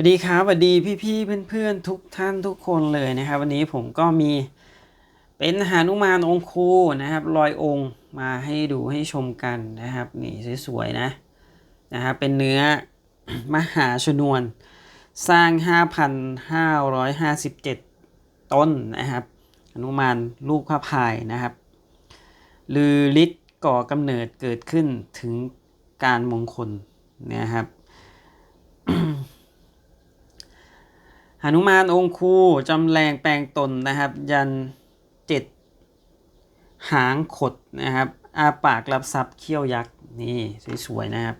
วัสดีครับสวัสดีพี่ๆเพื่อนๆทุกท่านทุกคนเลยนะครับ วันนี้ผมก็มีเป็นหานุมานองคูนะครับลอยองค์มาให้ดูให้ชมกันนะครับนี่สวยๆนะนะครับเป็นเนื้อมหาชนวน สร้าง 5,557 ต้นนะครับหนุมานลูกพระพายนะครับลือฤทธิ์ก่อกำเนิดเกิดขึ้นถึงการมงคลนะครับ หนุมานองคูจำแรงแปลงตนนะครับ ยันเจ็ดหางขดนะครับอาปากรับทรัพย์เขี้ยวยักษ์นี่สวยๆนะครับ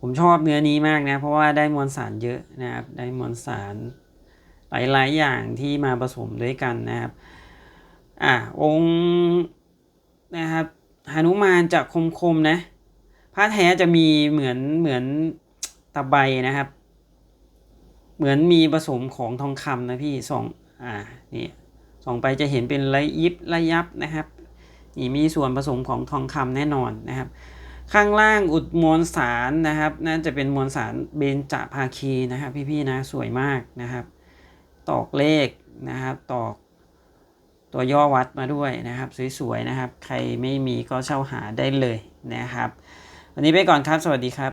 ผมชอบเนื้อนี้มากนะ เพราะว่าได้มวลสารเยอะนะครับ ได้มวลสารหลายๆอย่างที่มาผสมด้วยกันนะครับ อะองค์นะครับหนุมานจะคมๆนะผ้าแท้จะมีเหมือนเหมือนตะไบนะครับ เหมือนมีผสมของทองคำนะพี่สองอ่านี่ส่องไปจะเห็นเป็นระยิบระยับนะครับนี่มีส่วนผสมของทองคำแน่นอนนะครับ ข้างล่างอุดมวลสารนะครับ น่าจะเป็นมวลสารเบญจภาคีนะครับ พี่ๆนะสวยมากนะครับ ตอกเลขนะครับ ตอกตัวย่อวัดมาด้วยนะครับ สวยๆนะครับ ใครไม่มีก็เช่าหาได้เลยนะครับ วันนี้ไปก่อนครับ สวัสดีครับ